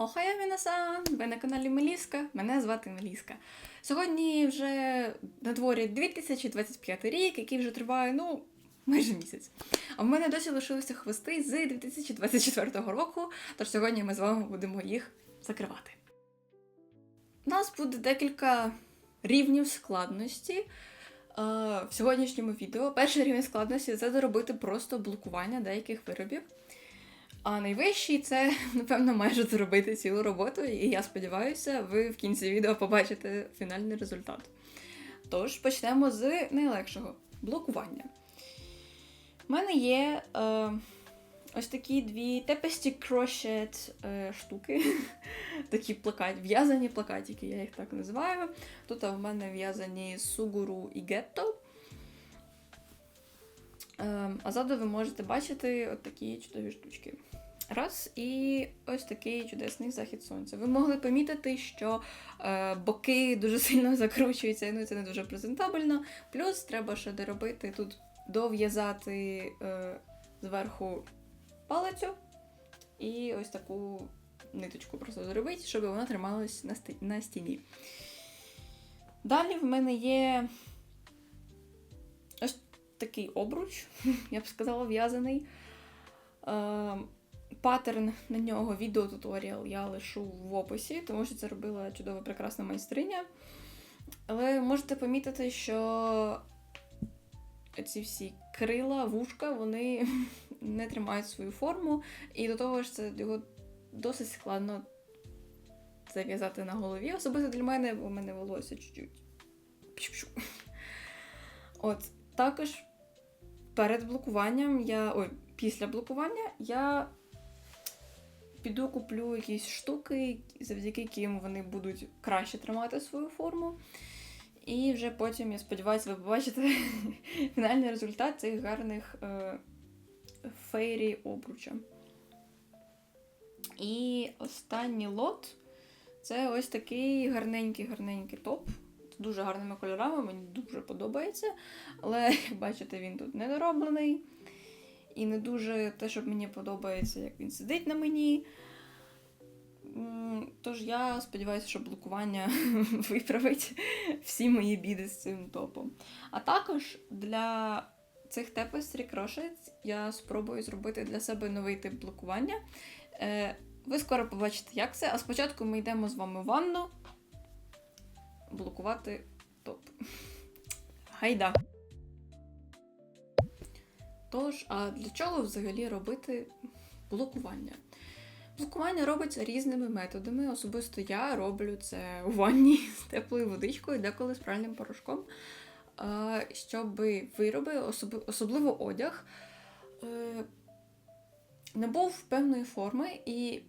Охая мінасан! Ви на каналі Меліска. Мене звати Меліска. Сьогодні вже на дворі 2025 рік, який вже триває, ну, майже місяць. А в мене досі лишилися хвости з 2024 року, тож сьогодні ми з вами будемо їх закривати. У нас буде декілька рівнів складності. е, В сьогоднішньому відео перший рівень складності це доробити просто блокування деяких виробів. А найвищий це, напевно, майже зробити цілу роботу, і я сподіваюся, ви в кінці відео побачите фінальний результат. Тож почнемо з найлегшого блокування. У мене є е, ось такі дві тепесті крощет е, штуки, такі плакат, в'язані плакатики, я їх так називаю. Тут в мене в'язані сугуру і гетто. А ззаду ви можете бачити от такі чудові штучки. Раз, і ось такий чудесний захід сонця. Ви могли помітити, що е, боки дуже сильно закручуються, ну це не дуже презентабельно. Плюс треба ще доробити тут дов'язати е, зверху палицю і ось таку ниточку просто зробити, щоб вона трималась на, сті- на стіні. Далі в мене є ось такий обруч, я б сказала, в'язаний. Е, Паттерн на нього, відеотуторіал я лишу в описі, тому що це робила чудова прекрасна майстриня. Але можете помітити, що ці всі крила, вушка, вони не тримають свою форму, і до того ж це його досить складно зав'язати на голові. Особисто для мене, бо в мене волосся чуть-чуть. От, також перед блокуванням я. Ой, після блокування я піду куплю якісь штуки, завдяки яким вони будуть краще тримати свою форму. І вже потім, я сподіваюся, ви побачите фінальний результат цих гарних е, фейрі обруча. І останній лот це ось такий гарненький-гарненький топ. З дуже гарними кольорами, мені дуже подобається. Але, як бачите, він тут недороблений. І не дуже те, що мені подобається, як він сидить на мені. Тож я сподіваюся, що блокування виправить всі мої біди з цим топом. А також для цих Tapestry Crochet я спробую зробити для себе новий тип блокування. Е, Ви скоро побачите, як це. А спочатку ми йдемо з вами в ванну блокувати топ. Гайда! Тож, а для чого взагалі робити блокування? Блокування робиться різними методами. Особисто я роблю це у ванні з теплою водичкою, деколи з пральним порошком, щоб вироби, особливо одяг, е, не був певної форми і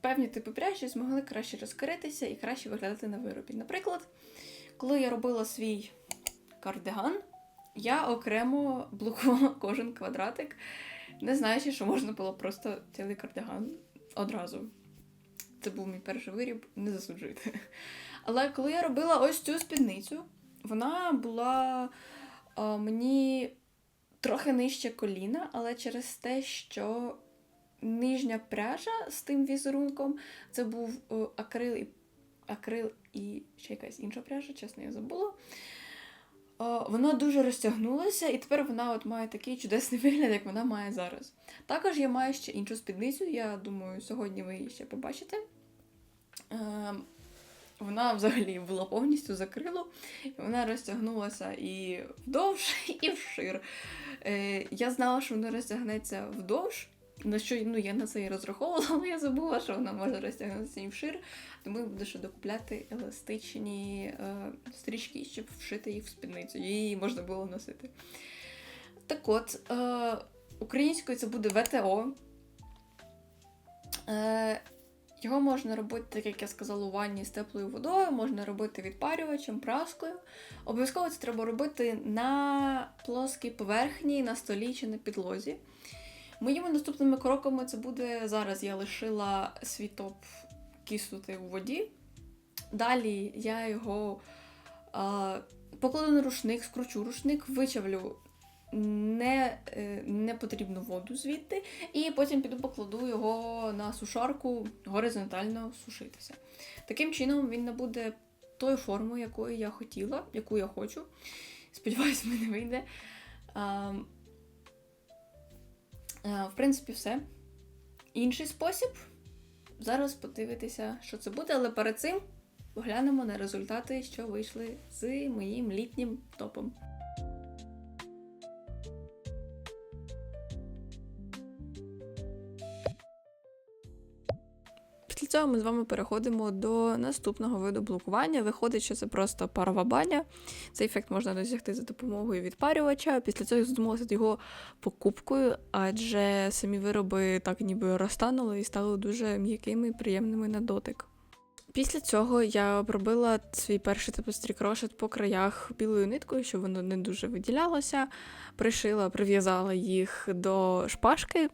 певні типи пряжі змогли краще розкритися і краще виглядати на виробі. Наприклад, коли я робила свій кардиган, я окремо блокувала кожен квадратик, не знаючи, що можна було просто цілий кардиган одразу. Це був мій перший виріб, не засуджуйте. Але коли я робила ось цю спідницю, вона була а, мені трохи нижче коліна, але через те, що нижня пряжа з тим візерунком це був е, акрил і акрил і ще якась інша пряжа, чесно, я забула. Е, Вона дуже розтягнулася, і тепер вона от має такий чудесний вигляд, як вона має зараз. Також я маю ще іншу спідницю, я думаю, сьогодні ви її ще побачите. Е, Вона взагалі була повністю закрило, вона розтягнулася і вдовж, і вшир. Е, Я знала, що вона розтягнеться вдовж, на що ну, я на це і розраховувала, але я забула, що вона може розтягнутися і вшир, тому я буду ще докупляти еластичні е, стрічки, щоб вшити їх в спідницю. Її можна було носити. Так от, е, українською це буде ВТО. Е, його можна робити, так як я сказала, у ванні з теплою водою, можна робити відпарювачем, праскою. Обов'язково це треба робити на плоскій поверхні, на столі чи на підлозі. Моїми наступними кроками це буде зараз я лишила свій топ киснути у воді. Далі я його а, покладу на рушник, скручу рушник, вичавлю не, е, непотрібну воду звідти, і потім піду покладу його на сушарку горизонтально сушитися. Таким чином він набуде тої форми, якої я хотіла, яку я хочу. Сподіваюсь, мене вийде. А, в принципі, все. Інший спосіб. Зараз подивитися, що це буде, але перед цим поглянемо на результати, що вийшли з моїм літнім топом. Цього ми з вами переходимо до наступного виду блокування. Виходить, що це просто парова баня. Цей ефект можна досягти за допомогою відпарювача. Після цього задумалася його покупкою, адже самі вироби так ніби розтанули і стали дуже м'якими і приємними на дотик. Після цього я обробила свій перший тепестрі крошет по краях білою ниткою, щоб воно не дуже виділялося. Пришила, прив'язала їх до шпажки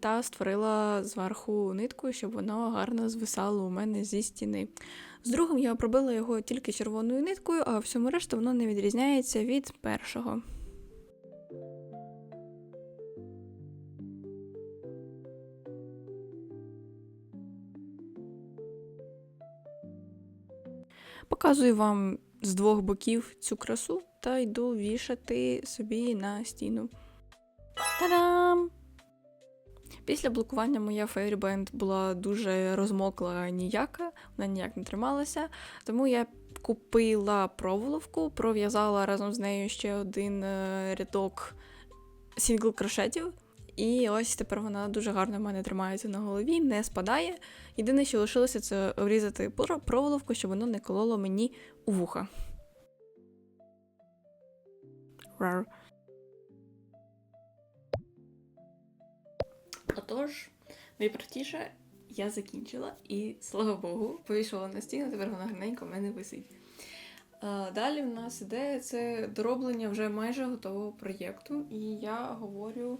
та створила зверху нитку, щоб воно гарно звисало у мене зі стіни. З другим я обробила його тільки червоною ниткою, а всьому решту воно не відрізняється від першого. Показую вам з двох боків цю красу та йду вішати собі на стіну. Та-дам! Після блокування моя Fairband була дуже розмокла ніяка, вона ніяк не трималася. Тому я купила проволоку, пров'язала разом з нею ще один е, рядок сінгл крошетів. І ось тепер вона дуже гарно в мене тримається на голові, не спадає. Єдине, що лишилося, це обрізати пор- проволоку, щоб воно не кололо мені у вуха. Рар. Отож, найпростіше я закінчила і, слава Богу, повішала на стіну, тепер вона гарненько в мене висить. Далі в нас іде це дороблення вже майже готового проєкту, і я говорю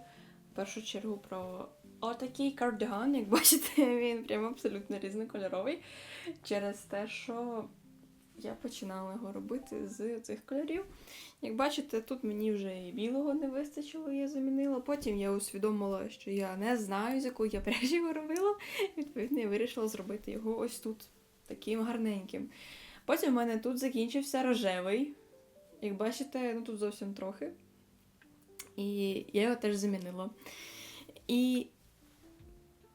в першу чергу про отакий кардиган. Як бачите, він прямо абсолютно різнокольоровий через те, що я починала його робити з цих кольорів. Як бачите, тут мені вже і білого не вистачило, я замінила. Потім я усвідомила, що я не знаю, з якої я пряжі його робила. Відповідно, я вирішила зробити його ось тут, таким гарненьким. Потім в мене тут закінчився рожевий. Як бачите, ну тут зовсім трохи. І я його теж замінила. І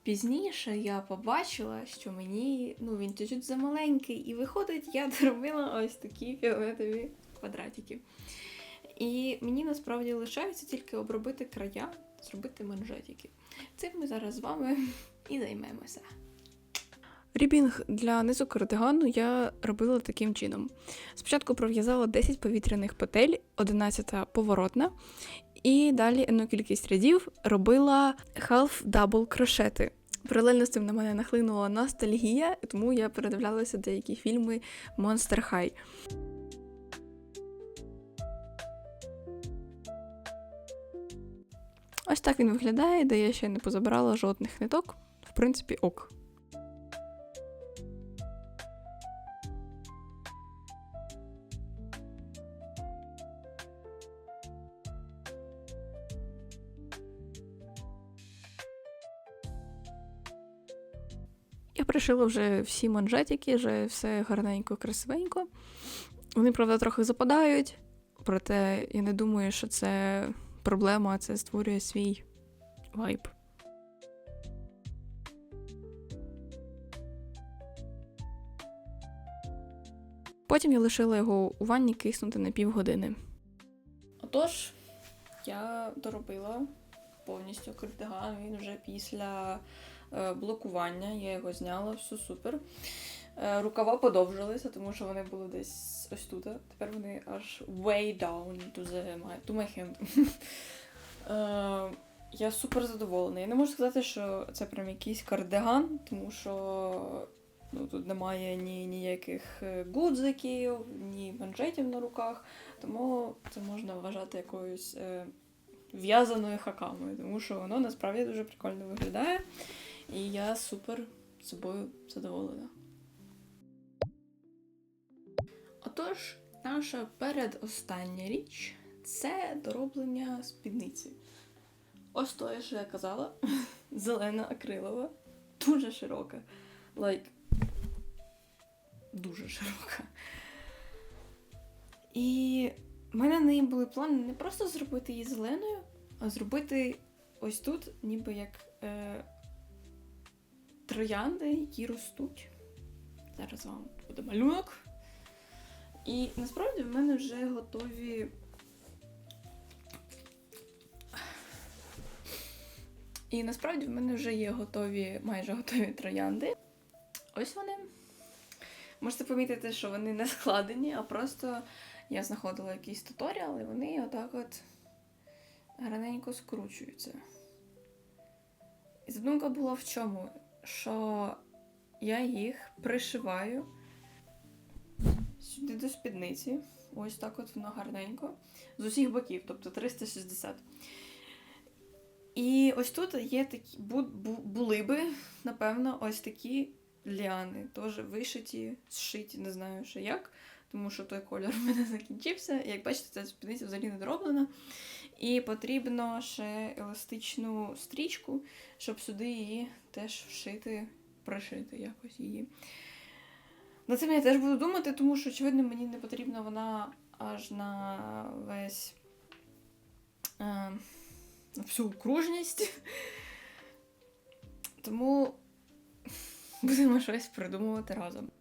пізніше я побачила, що мені ну, він чуть-чуть замаленький, і виходить, я доробила ось такі фіолетові квадратики. І мені насправді лишається тільки обробити края, зробити манжетики. Цим ми зараз з вами і займемося. Рібінг для низу кардигану я робила таким чином. Спочатку пров'язала 10 повітряних петель, 11 поворотна, і далі одну кількість рядів робила half-double крошети. Паралельно з цим на мене нахлинула ностальгія, тому я передивлялася деякі фільми Monster High. Ось так він виглядає, де я ще не позабирала жодних ниток. В принципі, ок. Пришила вже всі манжетики, вже все гарненько, красивенько. Вони, правда, трохи западають, проте я не думаю, що це проблема, це створює свій вайб. Потім я лишила його у ванні киснути на півгодини. Отож, я доробила повністю кардиган. Він вже після блокування. Я його зняла, все супер. Е, Рукава подовжилися, тому що вони були десь ось тут. Тепер вони аж way down to, the, my- to my hand. Е, Я супер задоволена. Я не можу сказати, що це прям якийсь кардиган, тому що ну, тут немає ні ніяких е, гудзиків, ні манжетів на руках, тому це можна вважати якоюсь е, в'язаною хакамою, тому що воно насправді дуже прикольно виглядає. І я супер собою задоволена. Отож, наша передостання річ це дороблення спідниці. Ось то, що я казала. Зелена акрилова. Дуже широка. Like, дуже широка. І в мене на неї були плани не просто зробити її зеленою, а зробити ось тут, ніби як е, троянди, які ростуть. Зараз вам буде малюнок. І насправді в мене вже готові. І насправді в мене вже є готові, майже готові троянди. Ось вони. Можете помітити, що вони не складені, а просто я знаходила якийсь туторіал, і вони отак от гарненько скручуються. І задумка була в чому? Що я їх пришиваю сюди до спідниці. Ось так от воно гарненько. З усіх боків, тобто 360. І ось тут є такі, бу, бу, були би, напевно, ось такі ліани. Теж вишиті, зшиті, не знаю ще як, тому що той кольор в мене закінчився. Як бачите, ця спідниця взагалі не дороблена. І потрібно ще еластичну стрічку, щоб сюди її теж вшити, пришити якось її. Над цим я теж буду думати, тому що, очевидно, мені не потрібна вона аж на весь. Е, на всю окружність. Тому будемо щось придумувати разом.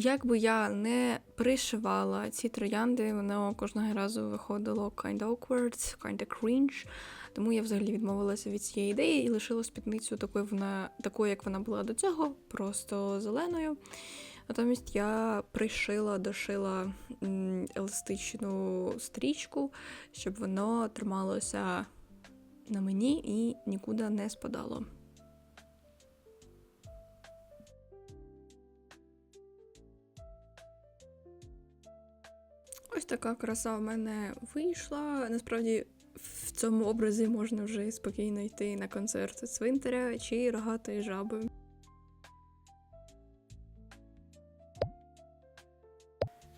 Як би я не пришивала ці троянди, воно кожного разу виходило kind awkward, kind of cringe. Тому я взагалі відмовилася від цієї ідеї і лишила спідницю такою, вона, такою, як вона була до цього, просто зеленою. Натомість я пришила, дошила еластичну стрічку, щоб воно трималося на мені і нікуди не спадало. Ось така краса в мене вийшла. Насправді в цьому образі можна вже спокійно йти на концерти цвинтаря чи рогатої жаби.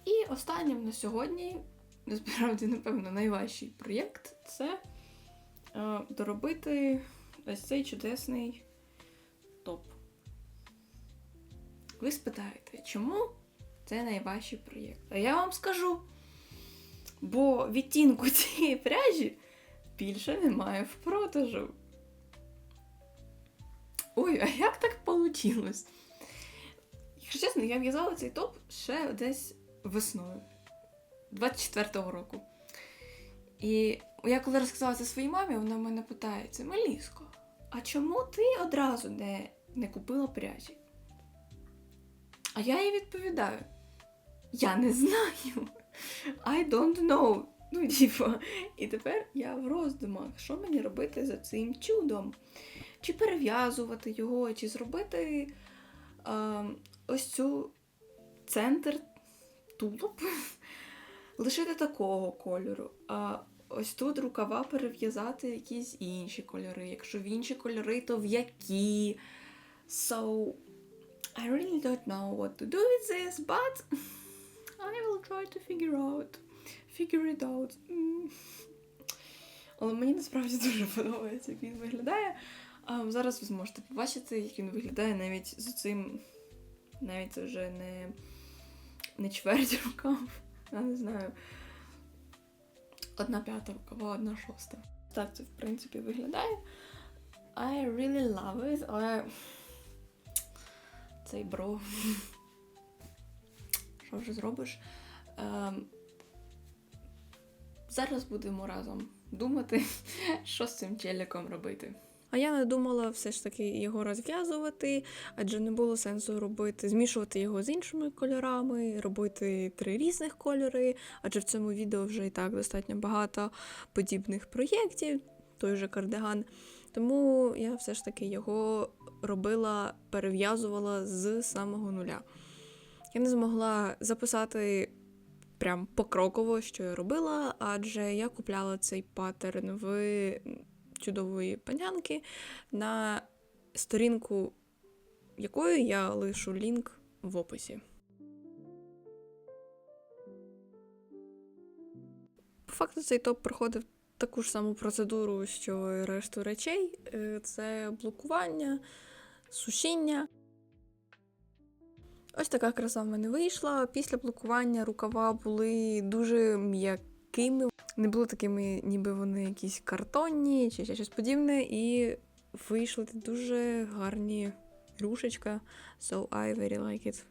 І останнім на сьогодні, насправді, напевно, найважчий проєкт це е, доробити ось цей чудесний топ. Ви спитаєте, чому це найважчий проєкт? А я вам скажу. Бо відтінку цієї пряжі більше немає в продажу. Ой, а як так вийшло? Якщо чесно, я в'язала цей топ ще десь весною 24-го року. І я коли розказала це своїй мамі, вона в мене питається: Меліско, а чому ти одразу не, не купила пряжі? А я їй відповідаю: Я не знаю. I don't know. Ну, типа, і тепер я в роздумах, що мені робити за цим чудом? Чи перев'язувати його, чи зробити е, ось цю центр тулуб, лишити такого кольору. А ось тут рукава перев'язати якісь інші кольори. Якщо в інші кольори, то в які. So, I really don't know what to do with this, but I will try to figure out. Figure it out. Але мені насправді дуже подобається, як він виглядає. А зараз ви зможете побачити, як він виглядає навіть з цим. Навіть це вже не, не чверть рукав. Я не знаю. Одна п'ята рукава, одна шоста. Так це, в принципі, виглядає. I really love it, але цей бро. Що вже зробиш? Ем, Зараз будемо разом думати, що з цим челіком робити. А я не думала все ж таки його розв'язувати, адже не було сенсу робити, змішувати його з іншими кольорами, робити три різних кольори, адже в цьому відео вже і так достатньо багато подібних проєктів, той же кардиган. Тому я все ж таки його робила, перев'язувала з самого нуля. Я не змогла записати прям покроково, що я робила, адже я купляла цей паттерн в чудової панянки, на сторінку якої я лишу лінк в описі. По факту цей топ проходив таку ж саму процедуру, що і решту речей. Е, Це блокування, сушіння. Ось така краса в мене вийшла. Після блокування рукава були дуже м'якими, не були такими, ніби вони якісь картонні чи ще щось подібне, і вийшли дуже гарні рушечка. So I very like it.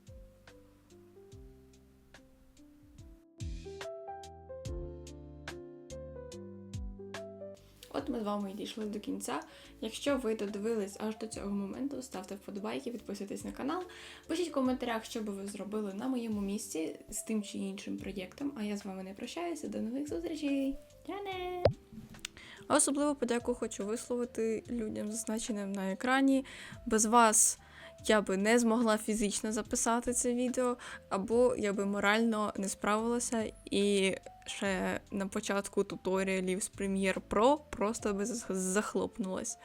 От ми з вами і дійшли до кінця. Якщо ви додивились аж до цього моменту, ставте вподобайки, підписуйтесь на канал. Пишіть в коментарях, що би ви зробили на моєму місці з тим чи іншим проєктом. А я з вами не прощаюся. До нових зустрічей! Тяне! Особливо подяку хочу висловити людям, зазначеним на екрані. Без вас я би не змогла фізично записати це відео, або я би морально не справилася і ще на початку туторіалів з Premiere Pro просто би захлопнулась.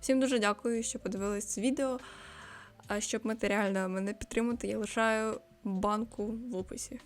Всім дуже дякую, що подивились це відео. А щоб матеріально мене підтримати, я лишаю банку в описі.